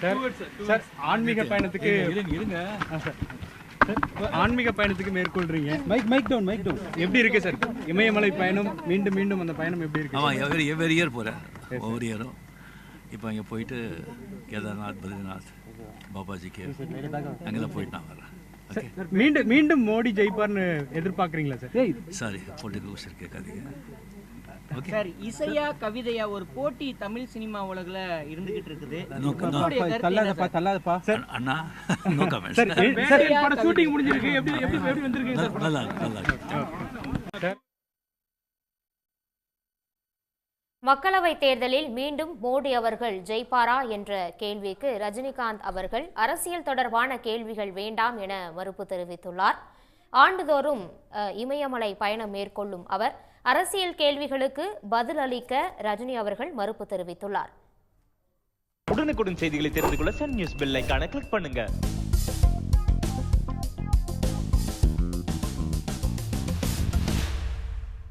Sir ஆன்மீக பயணத்துக்கு இருங்க ஆன்மீக பயணத்துக்கு மேற்கொள்றீங்க. Mike mike down mike down எப்படி இருக்கு சார் இமயமலை பயணம் மீண்டும் மீண்டும் அந்த பயணம் எப்படி இருக்கு ஆமாம் எவரி எவரி இயர் போகிறேன் ஒவ்வொரு இயரும் இப்போ அங்கே போயிட்டு கேதார்நாத் பத்ரிநாத் பாபாஜிக்கு அங்கே தான் போயிட்டு நான் வரேன் மீண்டும் மீண்டும் மோடி ஜெயிப்பார்னு எதிர்பார்க்கறீங்களா சார் சாரி பொலிட்டிக்கல் கொஸ்டின் கேட்காதீங்க. சார் இசையா கவிதையா ஒரு போட்டி தமிழ் சினிமா உலகுல இருந்துகிட்டு இருக்குது. சார்? அண்ணா நோ கமெண்ட்ஸ் சார் சார் படம் ஷூட்டிங் முடிஞ்சிருக்கு. எப்படி எப்படி வந்திருக்கு சார் நல்லா இருக்கு, நல்லா இருக்கு. மக்களவைத் தேர்தலில் மீண்டும் மோடி அவர்கள் ஜெய்ப்பாரா என்ற கேள்விக்கு ரஜினிகாந்த் அவர்கள் அரசியல் தொடர்பான கேள்விகள் வேண்டாம் என மறுப்பு தெரிவித்துள்ளார். ஆண்டுதோறும் இமயமலை பயணம் மேற்கொள்ளும் அவர் அரசியல் கேள்விகளுக்கு பதில் அளிக்க ரஜினி அவர்கள் மறுப்பு தெரிவித்துள்ளார். உடனுக்குடன் செய்திகளை தெரிந்து கொள்ள சன் நியூஸ் பெல் கிளிக் பண்ணுங்க.